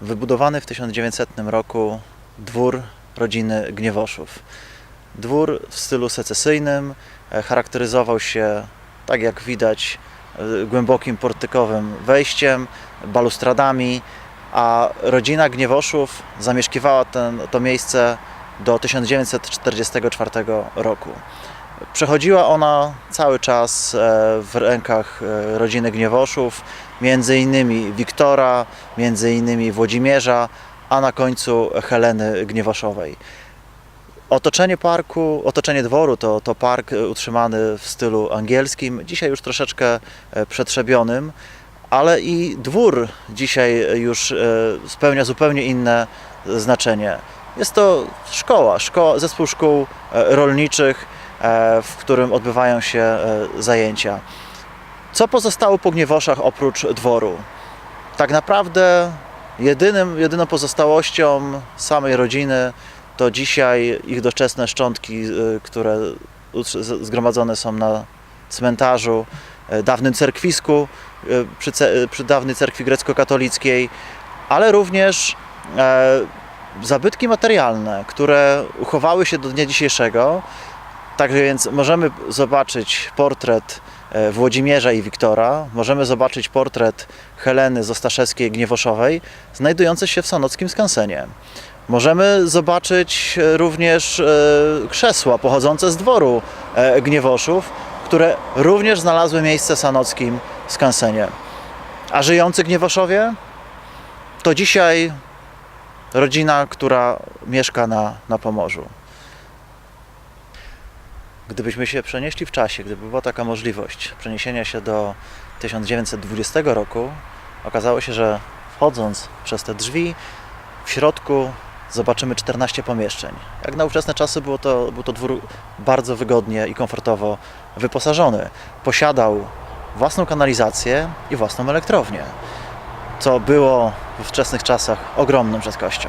wybudowany w 1900 roku dwór rodziny Gniewoszów. Dwór w stylu secesyjnym e, charakteryzował się, tak jak widać, e, głębokim portykowym wejściem, balustradami, a rodzina Gniewoszów zamieszkiwała ten, to miejsce do 1944 roku. Przechodziła ona cały czas e, w rękach e, rodziny Gniewoszów, między innymi Wiktora, między innymi Włodzimierza, a na końcu Heleny Gniewoszowej. Otoczenie parku, otoczenie dworu to, to park utrzymany w stylu angielskim, dzisiaj już troszeczkę e, przetrzebionym, ale i dwór dzisiaj już spełnia zupełnie inne znaczenie. Jest to szkoła, szkoła zespół szkół rolniczych, w którym odbywają się e, zajęcia. Co pozostało po Gniewoszach oprócz dworu? Tak naprawdę jedynym, jedyną pozostałością samej rodziny to dzisiaj ich doczesne szczątki, y, które zgromadzone są na cmentarzu, dawnym cerkwisku, przy, przy dawnej cerkwi grecko-katolickiej, ale również e, zabytki materialne, które uchowały się do dnia dzisiejszego. Tak więc możemy zobaczyć portret e, Włodzimierza i Wiktora, możemy zobaczyć portret Heleny Zostaszewskiej-Gniewoszowej, znajdujący się w Sanockim Skansenie. Możemy zobaczyć e, również e, krzesła pochodzące z dworu Gniewoszów, które również znalazły miejsce w Sanockim Skansenie. A żyjący Gniewoszowie to dzisiaj rodzina, która mieszka na, na Pomorzu. Gdybyśmy się przenieśli w czasie, gdyby była taka możliwość przeniesienia się do 1920 roku, okazało się, że wchodząc przez te drzwi, w środku zobaczymy 14 pomieszczeń. Jak na ówczesne czasy było to, był to dwór bardzo wygodnie i komfortowo wyposażony. Posiadał własną kanalizację i własną elektrownię, co było w ówczesnych czasach ogromną rzadkością.